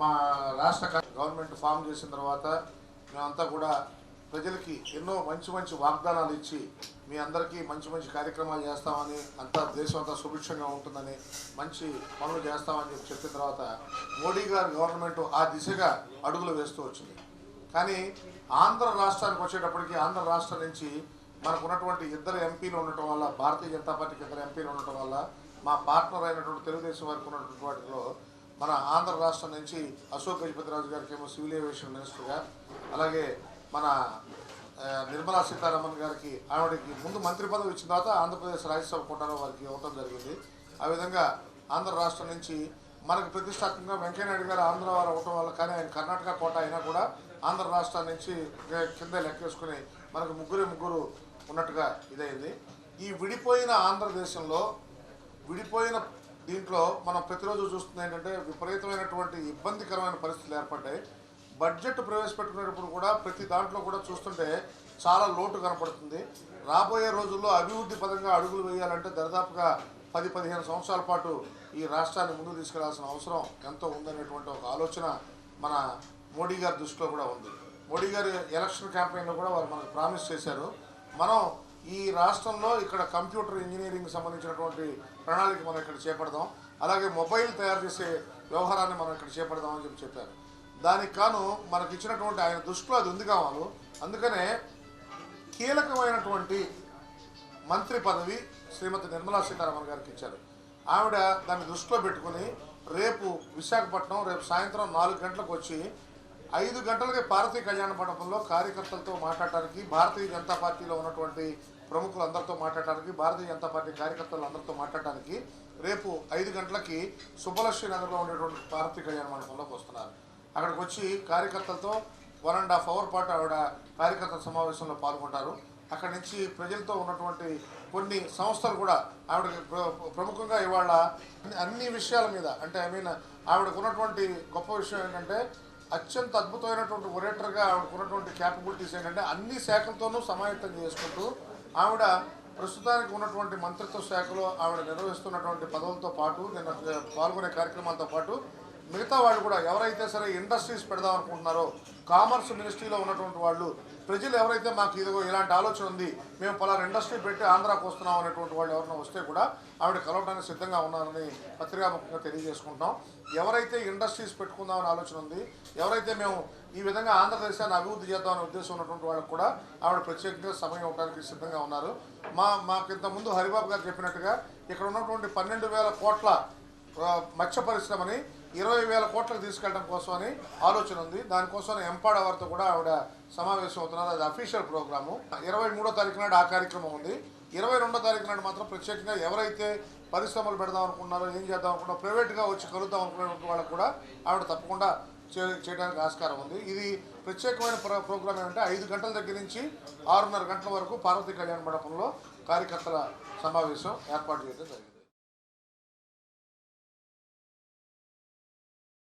మా రాష్ట్ర government form చేసిన తర్వాత మేమంతా కూడా ప్రజలకి ఎన్నో మంచి మంచి వాగ్దానాలు ఇచ్చి మీ అందరికీ మంచి మంచి కార్యక్రమాలు చేస్తామని అంతా దేశం అంతా సుభిక్షంగా ఉంటుందని మంచి పనులు చేస్తామని చెప్పి చెప్పిన తర్వాత మోడీ గారి గవర్నమెంట్ ఆ దిశగా అడుగులు వేస్తూ వచ్చింది. కానీ ఆంధ్ర రాష్ట్రానికి వచ్చేటప్పటికి ఆంధ్ర రాష్ట్రం నుంచి మనకు ఉన్నటువంటి ఇద్దరు ఎంపీలు ఉండటం వల్ల భారతీయ జనతా పార్టీకి ఇద్దరు ఎంపీలు ఉండటం వల్ల మా పార్ట్నర్ అయినటువంటి తెలుగుదేశం వారికి ఉన్నటువంటి వాటిలో మన ఆంధ్ర రాష్ట్రం నుంచి అశోక్ గజపతిరాజు గారికి ఏమో సివిల్ ఏవియేషన్ మినిస్టర్గా అలాగే మన నిర్మలా సీతారామన్ గారికి ఆవిడకి ముందు మంత్రి పదవి ఇచ్చిన తర్వాత ఆంధ్రప్రదేశ్ రాజ్యసభ కోటాలో వారికి ఇవ్వటం జరిగింది. ఆ విధంగా ఆంధ్ర రాష్ట్రం నుంచి మనకు ప్రతిష్టాత్మకంగా వెంకయ్యనాయుడు గారు ఆంధ్ర వారు అవ్వటం వల్ల కానీ ఆయన కర్ణాటక కోట అయినా కూడా ఆంధ్ర రాష్ట్రం నుంచి కింద లెక్కేసుకుని మనకు ముగ్గురే ముగ్గురు ఉన్నట్టుగా ఇదైంది. ఈ విడిపోయిన ఆంధ్రదేశంలో విడిపోయిన దీంట్లో మనం ప్రతిరోజు చూస్తుంది ఏంటంటే విపరీతమైనటువంటి ఇబ్బందికరమైన పరిస్థితులు ఏర్పడ్డాయి. బడ్జెట్ ప్రవేశపెట్టుకునేటప్పుడు కూడా ప్రతి దాంట్లో కూడా చూస్తుంటే చాలా లోటు కనపడుతుంది. రాబోయే రోజుల్లో అభివృద్ధి పదంగా అడుగులు వేయాలంటే దరిదాపుగా పది పదిహేను సంవత్సరాల పాటు ఈ రాష్ట్రాన్ని ముందుకు తీసుకెళ్ళాల్సిన అవసరం ఎంతో ఉందనేటువంటి ఒక ఆలోచన మన మోడీ గారి దృష్టిలో కూడా ఉంది. మోడీ గారి ఎలక్షన్ క్యాంపెయిన్లో కూడా వారు మనకు ప్రామిస్ చేశారు. మనం ఈ రాష్ట్రంలో ఇక్కడ కంప్యూటర్ ఇంజనీరింగ్ సంబంధించినటువంటి ప్రణాళిక మనం ఇక్కడ చేపడదాం. అలాగే మొబైల్ తయారు చేసే వ్యవహారాన్ని మనం ఇక్కడ చేపడదాం అని చెప్పి చెప్పారు. దానికి కాను మనకి ఇచ్చినటువంటి ఆయన దృష్టిలో అది ఉంది కావాలి. అందుకనే కీలకమైనటువంటి మంత్రి పదవి శ్రీమతి నిర్మలా సీతారామన్ గారికి ఇచ్చారు. ఆవిడ దాన్ని దృష్టిలో పెట్టుకుని రేపు విశాఖపట్నం రేపు సాయంత్రం నాలుగు గంటలకు వచ్చి ఐదు గంటలకి భారతీయ కళ్యాణ మండపంలో కార్యకర్తలతో మాట్లాడటానికి భారతీయ జనతా పార్టీలో ఉన్నటువంటి ప్రముఖులందరితో మాట్లాడటానికి భారతీయ జనతా పార్టీ కార్యకర్తలు అందరితో మాట్లాడటానికి రేపు ఐదు గంటలకి సుబ్బలక్ష్మి నగర్లో ఉండేటువంటి భారతీయ కళ్యాణ మండపంలోకి వస్తున్నారు. అక్కడికి వచ్చి కార్యకర్తలతో వన్ అండ్ హాఫ్ అవర్ పాటు ఆవిడ కార్యకర్తల సమావేశంలో పాల్గొంటారు. అక్కడి నుంచి ప్రజలతో ఉన్నటువంటి కొన్ని సంస్థలు కూడా ఆవిడ ప్రముఖంగా ఇవాళ అన్ని- విషయాల మీద అంటే ఐ మీన్ ఆవిడకు ఉన్నటువంటి గొప్ప విషయం ఏంటంటే అత్యంత అద్భుతమైనటువంటి ఒరేటర్గా ఆవిడకు ఉన్నటువంటి క్యాపబిలిటీస్ ఏంటంటే అన్ని శాఖలతోనూ సమాయత్తం చేసుకుంటూ ఆవిడ ప్రస్తుతానికి ఉన్నటువంటి మంత్రిత్వ శాఖలో ఆవిడ నిర్వహిస్తున్నటువంటి పదవులతో పాటు నిన్న పాల్గొనే కార్యక్రమాలతో పాటు మిగతా వాళ్ళు కూడా ఎవరైతే సరే ఇండస్ట్రీస్ పెడదాం అనుకుంటున్నారో కామర్స్ మినిస్ట్రీలో ఉన్నటువంటి వాళ్ళు ప్రజలు ఎవరైతే మాకు ఇదిగో ఇలాంటి ఆలోచన ఉంది మేము పలానా ఇండస్ట్రీ పెట్టి ఆంధ్రాకు వస్తున్నాం అనేటువంటి వాళ్ళు ఎవరైనా వస్తే కూడా ఆవిడ కలవడానికి సిద్ధంగా ఉన్నారని పత్రికాముఖంగా తెలియజేసుకుంటాం ఎవరైతే ఇండస్ట్రీస్ పెట్టుకుందామని ఆలోచన ఉంది ఎవరైతే మేము ఈ విధంగా ఆంధ్రదేశాన్ని అభివృద్ధి చేద్దామనే ఉద్దేశం ఉన్నటువంటి వాళ్ళకు కూడా ఆవిడ ప్రత్యేకంగా సమయం ఇవ్వడానికి సిద్ధంగా ఉన్నారు. మా మాకు ముందు హరిబాబు గారు చెప్పినట్టుగా ఇక్కడ ఉన్నటువంటి పన్నెండు వేల కోట్ల మత్స్య పరిశ్రమని ఇరవై వేల కోట్లకు తీసుకెళ్ళడం కోసమని ఆలోచన ఉంది. దానికోసం ఎంపాడ్ అవర్తో కూడా ఆవిడ సమావేశం అవుతున్నారు. అది అఫీషియల్ ప్రోగ్రాము. ఇరవై మూడో తారీఖు నాడు ఆ కార్యక్రమం ఉంది. ఇరవై రెండో తారీఖు నాడు మాత్రం ప్రత్యేకంగా ఎవరైతే పరిశ్రమలు పెడదాం అనుకున్నారో ఏం చేద్దాం అనుకున్నారో ప్రైవేట్గా వచ్చి కలుద్దాం అనుకునే వాళ్ళకు కూడా ఆవిడ తప్పకుండా చే- చేయడానికి ఆస్కారం ఉంది. ఇది ప్రత్యేకమైన ప్ర ప్రోగ్రామ్ ఏంటంటే ఐదు గంటల దగ్గర నుంచి ఆరున్నర గంటల వరకు పార్వతీ కళ్యాణ మండపంలో కార్యకర్తల సమావేశం ఏర్పాటు చేయడం జరిగింది.